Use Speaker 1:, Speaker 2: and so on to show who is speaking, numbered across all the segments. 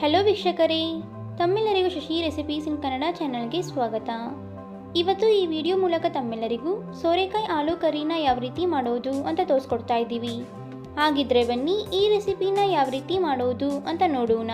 Speaker 1: Hello ವೀಕ್ಷಕರೇ, ತಮ್ಮೆಲ್ಲರಿಗೂ Shashi recipes ಇನ್ ಕನ್ನಡ ಚಾನಲ್ಗೆ ಸ್ವಾಗತ. ಇವತ್ತು ಈ ವಿಡಿಯೋ ಮೂಲಕ ತಮ್ಮೆಲ್ಲರಿಗೂ ಸೋರೆಕಾಯಿ ಆಲೂ ಕರಿನ ಯಾವ ರೀತಿ ಮಾಡೋದು ಅಂತ ತೋರಿಸ್ಕೊಡ್ತಾ ಇದ್ದೀವಿ. ಹಾಗಿದ್ರೆ ಬನ್ನಿ ಈ ರೆಸಿಪಿನ ಯಾವ ರೀತಿ ಮಾಡೋದು ಅಂತ ನೋಡೋಣ.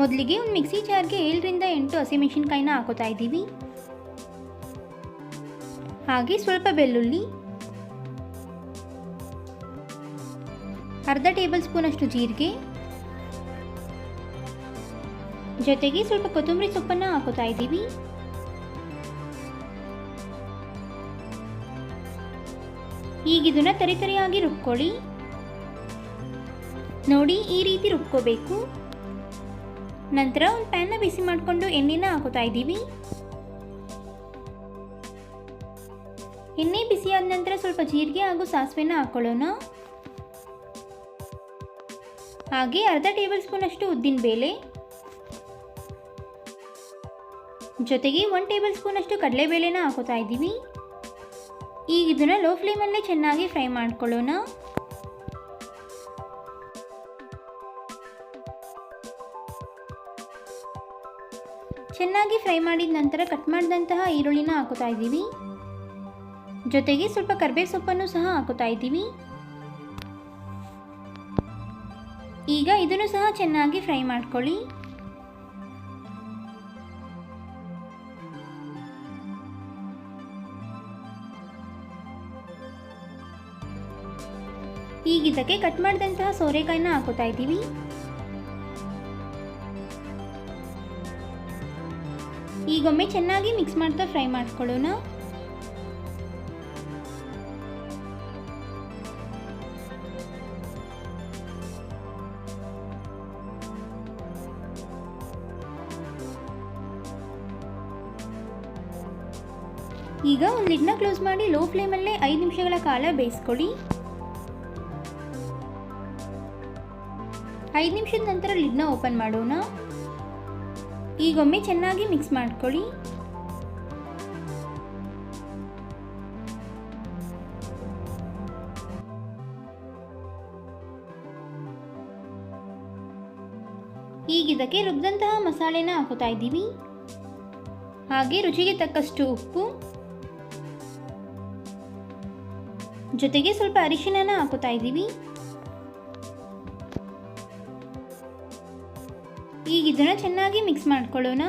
Speaker 1: ಮೊದಲಿಗೆ ಒಂದು ಮಿಕ್ಸಿ ಜಾರ್ಗೆ ಏಳರಿಂದ ಎಂಟು ಹಸಿಮೆಣಸಿನ್ಕಾಯಿನ ಹಾಕೋತಾ ಇದ್ದೀವಿ. ಹಾಗೆ ಸ್ವಲ್ಪ ಬೆಳ್ಳುಳ್ಳಿ, ಅರ್ಧ ಟೇಬಲ್ ಸ್ಪೂನಷ್ಟು ಜೀರಿಗೆ ಜೊತೆಗೆ ಸ್ವಲ್ಪ ಕೊತ್ತಂಬರಿ ಸೊಪ್ಪನ್ನು ಹಾಕೋತಾ ಇದ್ದೀವಿ. ಈಗ ಇದನ್ನ ತರಿತರಿಯಾಗಿ ರುಬ್ಕೊಳ್ಳಿ. ನೋಡಿ, ಈ ರೀತಿ ರುಬ್ಕೋಬೇಕು. ನಂತರ ಒಂದು ಪ್ಯಾನ್ನ ಬಿಸಿ ಮಾಡಿಕೊಂಡು ಎಣ್ಣೆನ ಹಾಕೋತಾ ಇದ್ದೀವಿ. ಎಣ್ಣೆ ಬಿಸಿಯಾದ ನಂತರ ಸ್ವಲ್ಪ ಜೀರಿಗೆ ಹಾಗೂ ಸಾಸಿವೆನ ಹಾಕೊಳ್ಳೋಣ. ಹಾಗೆ ಅರ್ಧ ಟೇಬಲ್ ಸ್ಪೂನ್ ಅಷ್ಟು ಉದ್ದಿನ ಬೇಳೆ ಜೊತೆಗೆ ಒನ್ ಟೇಬಲ್ ಸ್ಪೂನ್ ಅಷ್ಟು ಕಡಲೆಬೇಳೆನ ಹಾಕೋತಾ ಇದ್ದೀವಿ. ಈಗ ಇದನ್ನು ಲೋ ಫ್ಲೇಮಲ್ಲೇ ಚೆನ್ನಾಗಿ ಫ್ರೈ ಮಾಡ್ಕೊಳ್ಳೋಣ. ಚೆನ್ನಾಗಿ ಫ್ರೈ ಮಾಡಿದ ನಂತರ ಕಟ್ ಮಾಡಿದಂತಹ ಈರುಳ್ಳಿನ ಹಾಕೋತಾ ಇದ್ದೀವಿ. ಜೊತೆಗೆ ಸ್ವಲ್ಪ ಕರ್ಬೇವು ಸೊಪ್ಪನ್ನು ಸಹ ಹಾಕೋತಾ ಇದ್ದೀವಿ. ಈಗ ಇದನ್ನು ಸಹ ಚೆನ್ನಾಗಿ ಫ್ರೈ ಮಾಡ್ಕೊಳ್ಳಿ. ಈಗ ಇದಕ್ಕೆ ಕಟ್ ಮಾಡಿದಂತಹ ಸೋರೆಕಾಯಿನ ಹಾಕೋತಾ ಇದ್ದೀವಿ. ಈಗೊಮ್ಮೆ ಚೆನ್ನಾಗಿ ಮಿಕ್ಸ್ ಮಾಡ್ತಾ ಫ್ರೈ ಮಾಡ್ಕೊಳ್ಳೋಣ. ಈಗ ಒಂದು ಲಿಡ್ನ ಕ್ಲೋಸ್ ಮಾಡಿ ಲೋ ಫ್ಲೇಮಲ್ಲೇ ಐದು ನಿಮಿಷಗಳ ಕಾಲ ಬೇಯಿಸ್ಕೊಳ್ಳಿ. ಐದು ನಿಮಿಷದ ನಂತರ ಲಿಡ್ನ ಓಪನ್ ಮಾಡೋಣ. ಈಗೊಮ್ಮೆ ಚೆನ್ನಾಗಿ ಮಿಕ್ಸ್ ಮಾಡ್ಕೊಳ್ಳಿ. ಈಗ ಇದಕ್ಕೆ ರುಬ್ಬಿದಂತಹ ಮಸಾಲೆನ ಹಾಕೋತಾ ಇದ್ದೀವಿ. ಹಾಗೆ ರುಚಿಗೆ ತಕ್ಕಷ್ಟು ಉಪ್ಪು. ಜೊತೆಗೆ ಸ್ವಲ್ಪ ಅರಿಶಿನ ಹಾಕೋತಾ ಇದ್ದೀವಿ. ಈಗ ಇದನ್ನು ಚೆನ್ನಾಗಿ ಮಿಕ್ಸ್ ಮಾಡ್ಕೊಳ್ಳೋಣ.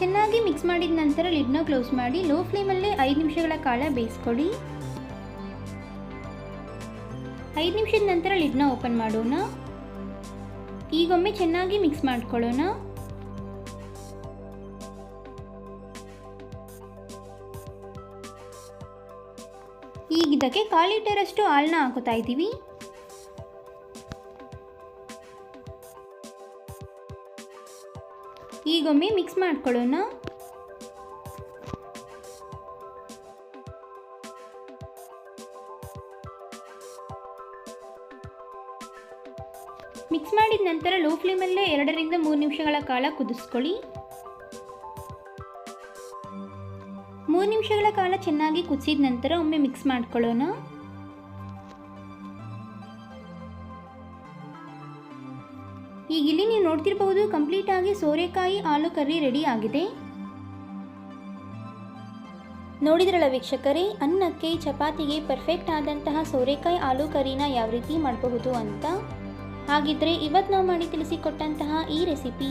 Speaker 1: ಚೆನ್ನಾಗಿ ಮಿಕ್ಸ್ ಮಾಡಿದ ನಂತರ ಲಿಡ್ನ ಕ್ಲೋಸ್ ಮಾಡಿ ಲೋ ಫ್ಲೇಮಲ್ಲೇ ಐದು ನಿಮಿಷಗಳ ಕಾಲ ಬೇಯಿಸ್ಕೊಳ್ಳಿ ಐದು ನಿಮಿಷದ ನಂತರ ಲಿಡ್ನ ಓಪನ್ ಮಾಡೋಣ. ಈಗೊಮ್ಮೆ ಚೆನ್ನಾಗಿ ಮಿಕ್ಸ್ ಮಾಡ್ಕೊಳ್ಳೋಣ. ಈಗ ಇದಕ್ಕೆ ಕಾಲು ಲೀಟರಷ್ಟು ಹಾಲನ್ನ ಹಾಕೋತಾ ಇದ್ದೀವಿ. ಈಗೊಮ್ಮೆ ಮಿಕ್ಸ್ ಮಾಡ್ಕೊಳ್ಳೋಣ. ಮಿಕ್ಸ್ ಮಾಡಿದ ನಂತರ ಲೋ ಫ್ಲೇಮಲ್ಲೇ ಎರಡರಿಂದ ಮೂರು ನಿಮಿಷಗಳ ಕಾಲ ಕುದಿಸ್ಕೊಳ್ಳಿ. ಮೂರು ನಿಮಿಷಗಳ ಕಾಲ ಚೆನ್ನಾಗಿ ಕುದಿಸಿದ ನಂತರ ಒಮ್ಮೆ ಮಿಕ್ಸ್ ಮಾಡ್ಕೊಳ್ಳೋಣ. ಈಗ ಇಲ್ಲಿ ನೀವು ನೋಡ್ತಿರಬಹುದು ಕಂಪ್ಲೀಟ್ ಆಗಿ ಸೋರೆಕಾಯಿ ಆಲೂ ಕರ್ರಿ ರೆಡಿ ಆಗಿದೆ. ನೋಡಿದ್ರಲ್ಲ ವೀಕ್ಷಕರೇ, ಅನ್ನಕ್ಕೆ, ಚಪಾತಿಗೆ ಪರ್ಫೆಕ್ಟ್ ಆದಂತಹ ಸೋರೆಕಾಯಿ ಆಲೂ ಕರಿನ ಯಾವ ರೀತಿ ಮಾಡಬಹುದು ಅಂತ? ಹಾಗಿದ್ರೆ ಇವತ್ತು ನಾವು ಮಾಡಿ ತಿಳಿಸಿಕೊಟ್ಟಂತಹ ಈ ರೆಸಿಪಿ